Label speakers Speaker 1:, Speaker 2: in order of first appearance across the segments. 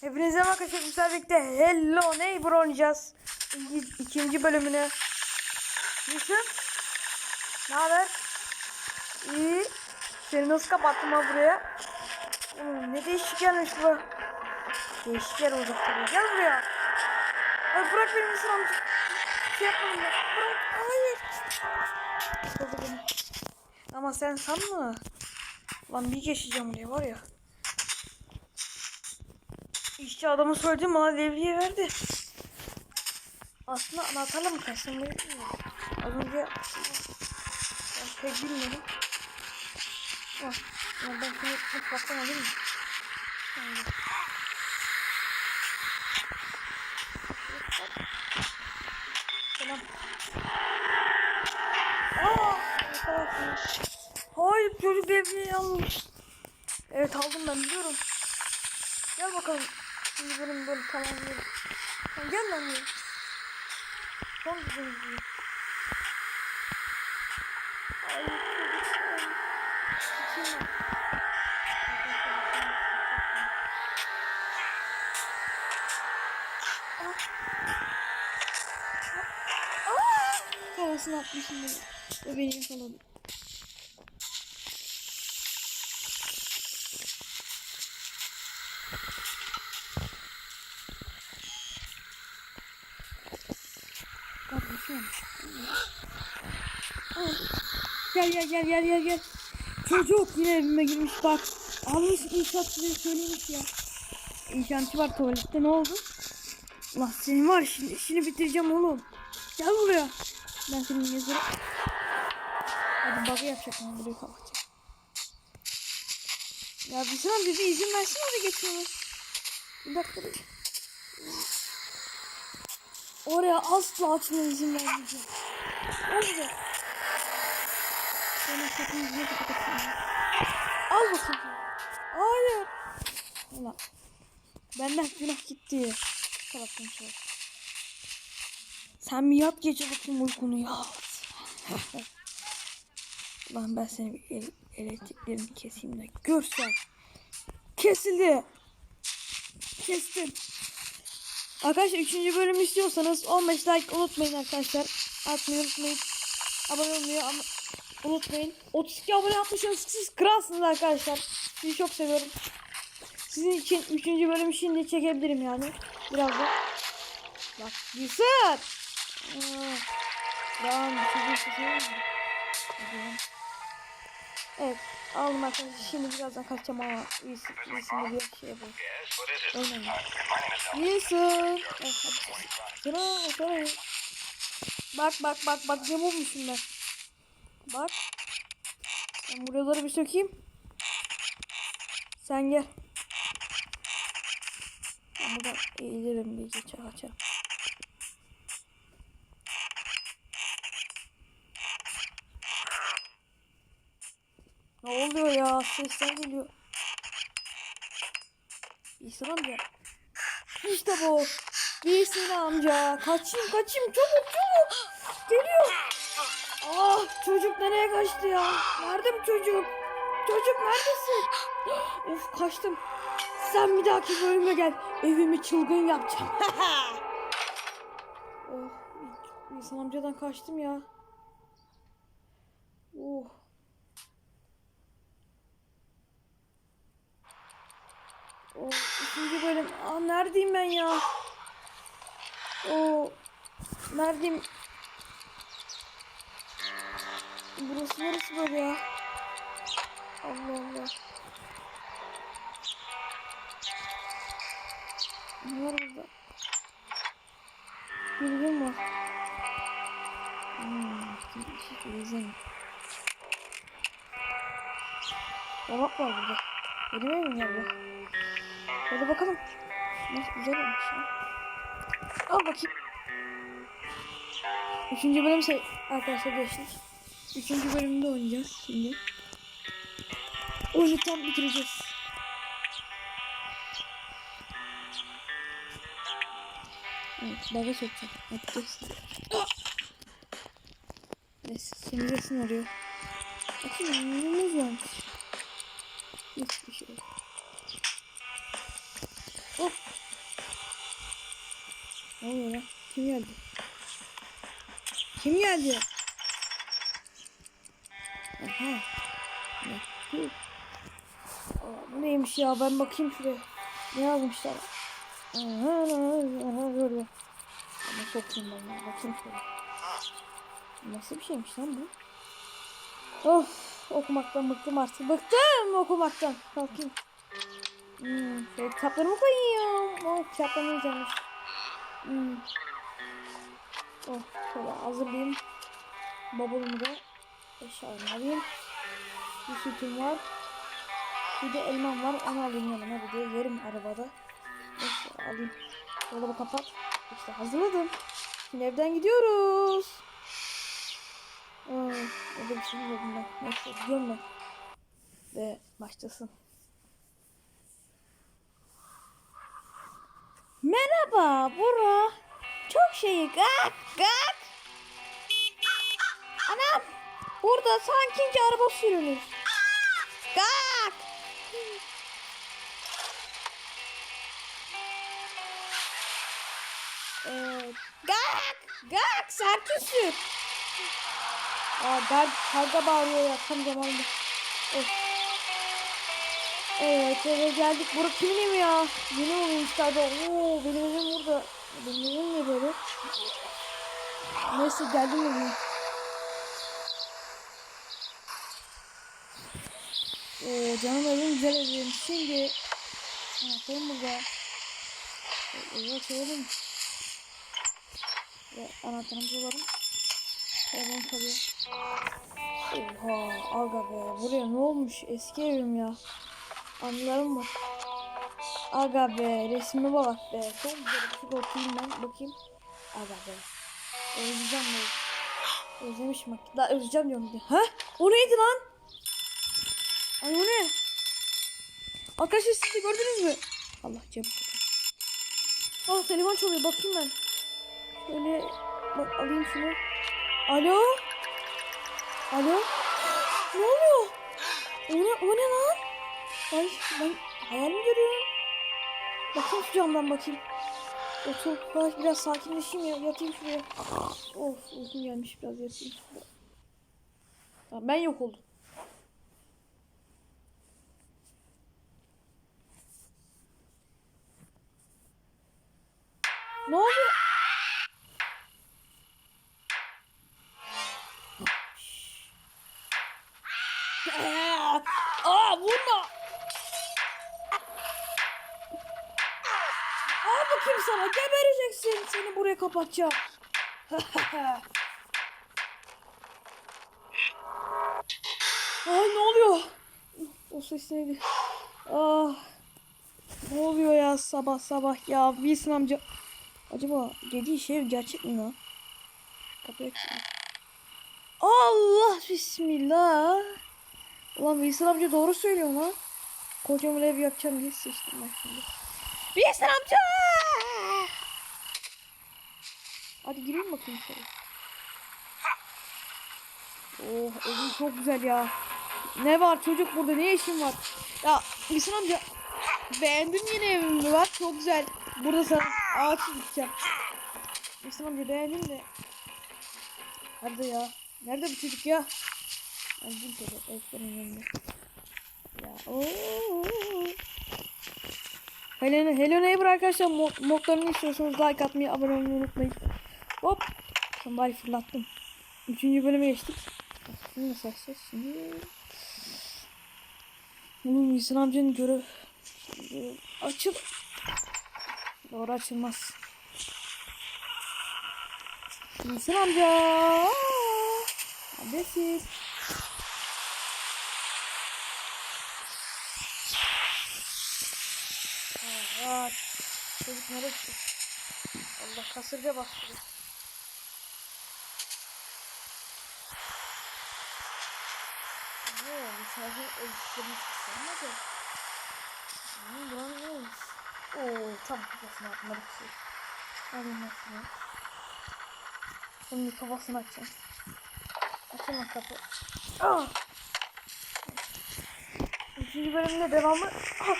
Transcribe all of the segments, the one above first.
Speaker 1: Hepinize arkadaşlar. Bizlerle birlikte Hello Neighbor oynayacağız. İkinci, ikinci bölümünü. Yusuf. Ne haber? İyi. Seni nasıl kapattım ha buraya? Oğlum ne değişik gelmiş bu. Değişik yer olacak tabii. Gel buraya. Ay bırak beni misin amca? Şey yapmayın ya. Bırak. Hayır. Ama sen sanma. Lan bir geçeceğim buraya var ya. İşçi adamı söyledim bana devriye verdi. Aslında anahtarla mı kaçsam bilmiyorum. Az önce ben pek bilmiyorum. Ah, ya ben şunu mutfaktan alayım mı? Şimdi. Arkadaşlar. Hayır çocuk devriye almış. Evet aldım ben biliyorum. Gel bakalım. Şimdi benim böyle tamamlayalım. Sen gel lan. Son güzel. Ay çocuk. İçim var. Kafasını atmışım ben. Ve beni yakaladı. Al. Gel gel gel gel gel gel. Çocuk yine evime girmiş bak. Almış inşaatçıları söylemiş ya. İnşaatçı var tuvalette ne oldu? Ulan senin var şimdi işini bitireceğim oğlum. Gel buraya. Ben senin yazarım. Hadi bug'ı yapacak mı? Burayı kapatacak. Ya bir sana bir izin versene hadi geçelim. Bir dakika. Oraya asla açmaya izin vermeyeceğim. Orada. Sana sakın yüzüne kapatırsın. Al bakayım. Hayır. Ulan. Benden günah gitti. Kapattım şöyle. Sen bir yat gece bakayım uykunu ya. Lan ben seni bir el, elektriklerini keseyim de görsen. Kesildi. Kestim. Arkadaşlar 3. bölüm istiyorsanız 15 like unutmayın arkadaşlar. Atmayı unutmayın. Abone olmayı ama unutmayın. 32 abone yapmışsınız. Siz kralsınız arkadaşlar. Sizi çok seviyorum. Sizin için 3. bölümü şimdi çekebilirim yani. Birazdan. Bak Yusuf. Mı? Evet. Aldım arkadaşlar. Şimdi birazdan kaçacağım ama iyisi, iyisinde bir şey
Speaker 2: it?
Speaker 1: Ölmem. Hadi. Sıra otur. Bak bak bak bak ne bulmuşum ben. Bak. Ben buraları bir sökeyim. Sen gel. Ben buradan eğilirim bir geçer açarım. Ne oluyor ya? Sesler geliyor. İhsan amca. İşte bu. İhsan amca. Kaçayım kaçayım çabuk çabuk. Geliyor. Ah çocuk nereye kaçtı ya? Nerede bu çocuk? Çocuk neredesin? Of kaçtım. Sen bir dahaki bölüme gel. Evimi çılgın yapacağım. oh, İhsan amcadan kaçtım ya. Oh. O ikinci bölüm. Aa neredeyim ben ya? O neredeyim? Burası neresi böyle ya? Allah Allah. Ne var burada? Bilgim var. Hmm, bir şey izleyin. Dolap var burada. Benim evim nerede? Hadi bakalım. Nasıl güzel olmuş ya. Al bakayım. Üçüncü bölüm şey arkadaşlar geçtik. Üçüncü bölümde oynayacağız şimdi. Oyunu tam bitireceğiz. Evet, baga sokacağım. Yapacaksın. Neyse, simülasyon arıyor. Bakayım, neyimiz varmış. Hiçbir şey yok.
Speaker 2: Ne oluyor lan? Kim geldi? Kim geldi? Aha. Mektup.
Speaker 1: Bu neymiş ya ben bakayım şuraya. Ne yazmışlar? Aha, aha, böyle.
Speaker 2: Ama sokayım ben ya. Bakayım şöyle. Nasıl bir şeymiş lan bu?
Speaker 1: Of okumaktan bıktım artık. Bıktım okumaktan. Kalkayım. Hmm, şöyle kitaplarımı koyayım. Oh kitaplarımı yiyeceğimmiş. Hmm. Oh şöyle hazırlayayım. Bavulumu da eşyalarımı alayım. Bir sütüm var. Bir de elmam var. Onu alayım yanıma. Bir de yerim arabada. Neyse alayım. Dolabı kapat. İşte hazırladım. Şimdi evden gidiyoruz. Aa, öyle bir şey yok ben. Neyse gidiyorum ben. Ve başlasın. Merhaba bura. Çok şey gak gak. Anam. Burada sanki araba sürülür. Gak. Evet. Gak gak sakin sür. Aa ben karga bağırıyor ya tam zamanında. Of. Evet eve geldik. Burası evi ya? Yeni olmuş galiba. Oo benim evim burada. Benim evim ne böyle? Neyse geldim evime. Oo canım evim güzel evim. Şimdi anahtarım burada. Evet açalım. Ve anahtarımızı alalım. Telefon çalıyor. Oha aga be buraya ne olmuş eski evim ya. Anılarım var. Aga be resmime bak be. Güzel bir okuyayım ben bakayım. Aga be. Özleyeceğim ben. Özlemişim bak. Daha özleyeceğim diyorum de. Ha? O neydi lan? Ay o ne? Arkadaşlar siz de gördünüz mü? Allah cebim. Ah telefon çalıyor bakayım ben. Şöyle bak alayım şunu. Alo? Alo? Ne oluyor? O ne, o ne lan? Ay ben hayal mi görüyorum? Bakayım şu camdan bakayım. Otur biraz, biraz sakinleşeyim ya. Yatayım şuraya. Of uykum gelmiş biraz yatayım şuraya. Tamam ben yok oldum. Ne? Aa, aa vurma. Sana gebereceksin. Seni buraya kapatacağım. Ay ne oluyor? O ses neydi? Ah. Ne oluyor ya sabah sabah ya Wilson amca. Acaba dediği şey gerçek mi lan? Kapıyı. Allah bismillah. Ulan Wilson amca doğru söylüyor lan. Kocaman ev yapacağım diye seçtim ben şimdi. Wilson amca! Hadi gireyim bakayım şöyle. Oh evin çok güzel ya. Ne var çocuk burada ne işin var? Ya Wilson amca beğendin yine evimi bak çok güzel. Burada sana ağaç dikeceğim. Wilson amca beğendin de. Nerede ya? Nerede bu çocuk ya? Ben bir kere ekranın önünde. Ya ooo. Hello, Hello Neighbor arkadaşlar mod, modlarını istiyorsanız like atmayı, abone olmayı unutmayın. Hop. Bari fırlattım. Üçüncü bölüme geçtik. Şimdi nasıl açacağız? Şimdi... Bunun Wilson amcanın görev... Açıl... Doğru açılmaz. Wilson amca. Neredesin? Aa, çocuk gitti? Allah kasırga bastırdı. Ne oldu? Sadece ölçülerini çıksamadı. Ne buranın neymiş? Oo tam kafasına atmadık şey. Alayım şunu. Şimdi kafasını açacağım. Açın lan kapı. Aa! Üçüncü bölümde devamı. Ah!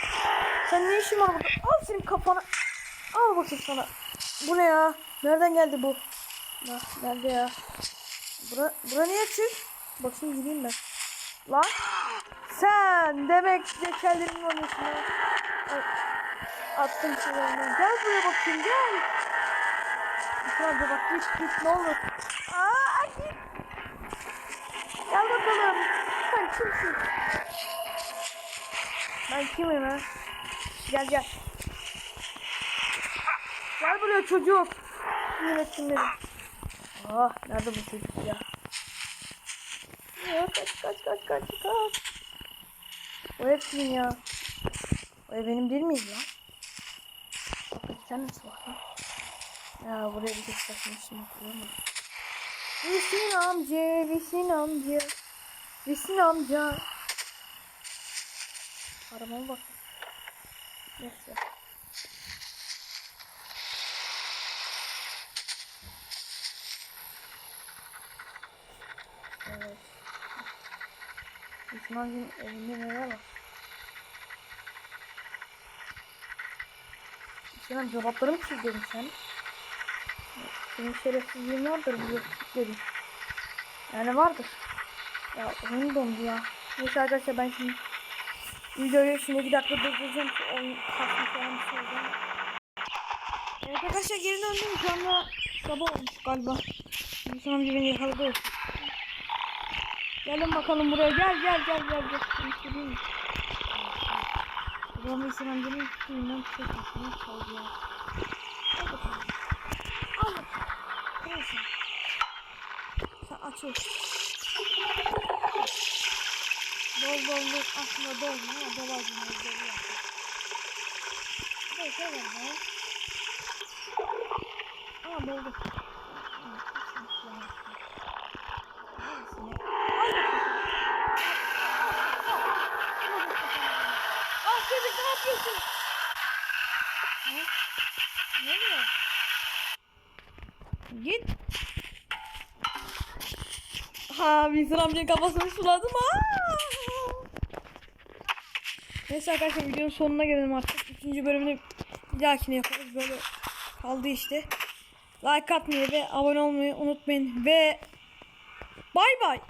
Speaker 1: Sen ne işin var burada? Al senin kafana. Al bakayım sana. Bu ne ya? Nereden geldi bu? Lan nerede ya? Bura, bura niye açık? Bakayım gireyim ben. Lan sen demek oynuyorsun ha. Ay, Attım silahını. Gel buraya bakayım gel. Lan bak git git ne olur. Aa git. Gel bakalım. Sen kimsin? Ben kimim ha? Gel gel. Gel buraya çocuk. Yönettim beni. Ah nerede bu çocuk ya? Ya kaç kaç kaç kaç kaç. O ev kimin ya? O ev benim değil miydi lan? Bak sen nasıl bak? Ya buraya bir kez taşımıştım hatırlamıyorum. Hüseyin amca, Hüseyin amca. Hüseyin amca. Arabama bak. Neyse. Evet. Amcanın evinde neler var? Hüseyin amca dolapları mı kilitledin sen? Benim şerefsizliğim vardır bu kilitledim. Yani vardır. Ya oyun dondu ya. Neyse arkadaşlar ben şimdi videoyu şimdi bir dakika durduracağım ki oyun kasma falan bir şey olacak. Evet arkadaşlar geri döndüm şu anda sabah olmuş galiba. Hüseyin amca beni yakaladı. Gelin bakalım buraya gel gel gel gel gel. İstediğim. Babam Hüseyin amcanın bir şey kasmaya çalıyor. Al bakalım. Al bakalım. Neyse. Sen açıyorsun. Dol dolluk aslında dolmuyor ama dolar günleri doluyor. Böyle şey var ya. Aa doldu. Ah çocuk ne yapıyorsun? Ne? Ne oluyor? Git. Ha Wilson amcanın kafasını suladım ha. Neyse arkadaşlar videonun sonuna gelelim artık. İkinci bölümünü bir dahakine yaparız. Böyle kaldı işte. Like atmayı ve abone olmayı unutmayın. Ve bay bay.